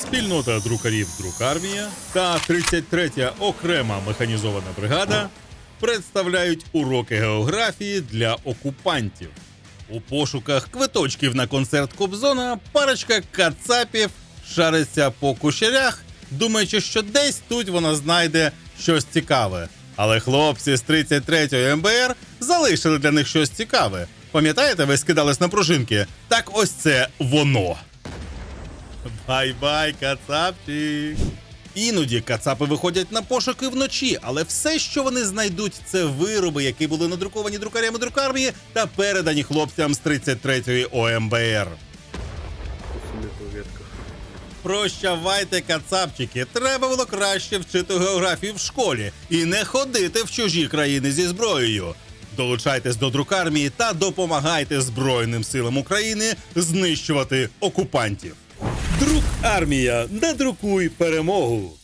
спільнота друкарів Друкармія та 33-я окрема механізована бригада представляють уроки географії для окупантів. У пошуках квиточків на концерт Кобзона парочка кацапів шариться по кущарях, думаючи, що десь тут вона знайде щось цікаве. Але хлопці з 33-ї МБР залишили для них щось цікаве. Пам'ятаєте, ви скидались на пружинки? Так ось це воно. Бай-бай, кацапчик! Іноді кацапи виходять на пошуки вночі, але все, що вони знайдуть, це вироби, які були надруковані друкарями друкармії та передані хлопцям з 33-ї ОМБР. Прощавайте, кацапчики. Треба було краще вчити географію в школі і не ходити в чужі країни зі зброєю. Долучайтесь до друкармії та допомагайте Збройним силам України знищувати окупантів. Друк армія, надрукуй перемогу.